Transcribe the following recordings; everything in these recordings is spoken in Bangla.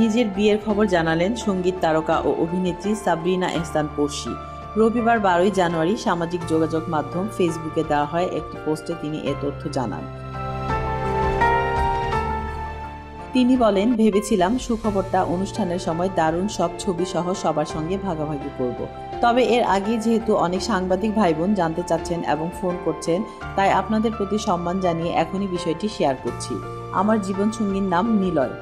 নিজের বিয়ের খবর জানালেন সংগীত তারকা ও অভিনেত্রী সাবরিনা এহসান পড়শি রবিবার বারোই জানুয়ারি সামাজিক যোগাযোগ মাধ্যম ফেসবুকে দেওয়া হয় একটি পোস্টে তিনি এ তথ্য জানান। তিনি বলেন, ভেবেছিলাম সুখবরটা অনুষ্ঠানের সময় দারুণ সব ছবি সহ সবার সঙ্গে ভাগাভাগি করব। তবে এর আগে যেহেতু অনেক সাংবাদিক ভাই বোন জানতে চাচ্ছেন এবং ফোন করছেন, তাই আপনাদের প্রতি সম্মান জানিয়ে এখনই বিষয়টি শেয়ার করছি। আমার জীবন সঙ্গীর নাম নিলয়।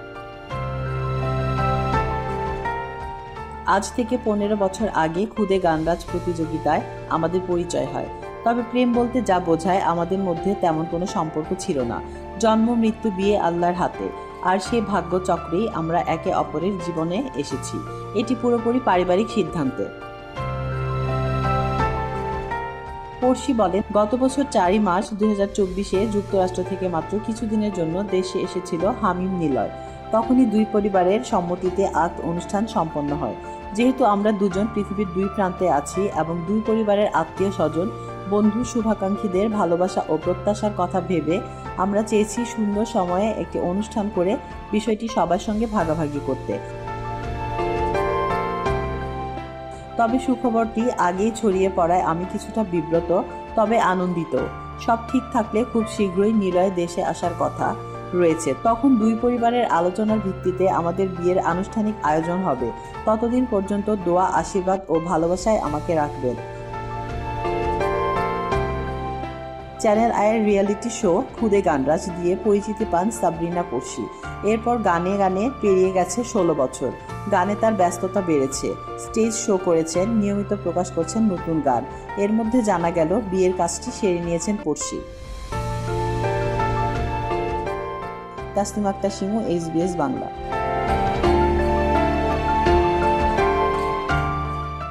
আজ থেকে পনেরো বছর আগে খুদে গানরাজ প্রতিযোগিতায় আমাদের পরিচয় হয়। তবে প্রেম বলতে যা বোঝায় আমাদের মধ্যে তেমন কোনো সম্পর্ক ছিল না। জন্ম, মৃত্যু, বিয়ে আল্লাহর হাতে। আর সেই ভাগ্য চক্রেই আমরা একে অপরের জীবনে এসেছি। এটি পুরোপুরি পারিবারিক সিদ্ধান্তে। পড়শি বলেন, গত বছর চারই মার্চ দুই যুক্তরাষ্ট্র থেকে মাত্র কিছুদিনের জন্য দেশে এসেছিল হামিম নিলয়। তখনই দুই পরিবারের সম্মতিতে আত অনুষ্ঠান সম্পন্ন হয়। যেহেতু আমরা দুজন পৃথিবীর দুই প্রান্তে আছি এবং দুই পরিবারের আত্মীয় স্বজন, বন্ধু শুভাকাঙ্ক্ষীদের ভালোবাসা ও প্রত্যাশার কথা ভেবে আমরা চেয়েছি সুন্দর সময়ে একটি অনুষ্ঠান করে বিষয়টি সবার সঙ্গে ভাগাভাগি করতে। তবে সুখবরটি আগেই ছড়িয়ে পড়ায় আমি কিছুটা বিব্রত, তবে আনন্দিত। সব ঠিক থাকলে খুব শীঘ্রই নিলয় দেশে আসার কথা। রয়েছে, তখন দুই পরিবারের আলোচনার ভিত্তিতে আমাদের বিয়ের আনুষ্ঠানিক আয়োজন হবে। ততদিন পর্যন্ত দোয়া, আশীর্বাদ ও ভালোবাসায় আমাকে রাখবেন। চ্যানেল আয়ের রিয়েলিটি শো, খুদে গানরাজ দিয়ে পরিচিতি পান সাবরিনা পড়শি এরপর গানে গানে পেরিয়ে গেছে ষোলো বছর। গানে তার ব্যস্ততা বেড়েছে। স্টেজ শো করেছেন, নিয়মিত প্রকাশ করছেন নতুন গান। এর মধ্যে জানা গেল, বিয়ের কাজটি সেরে নিয়েছেন পড়শি তাসনিম আক্তার সিংহ এস বাংলা।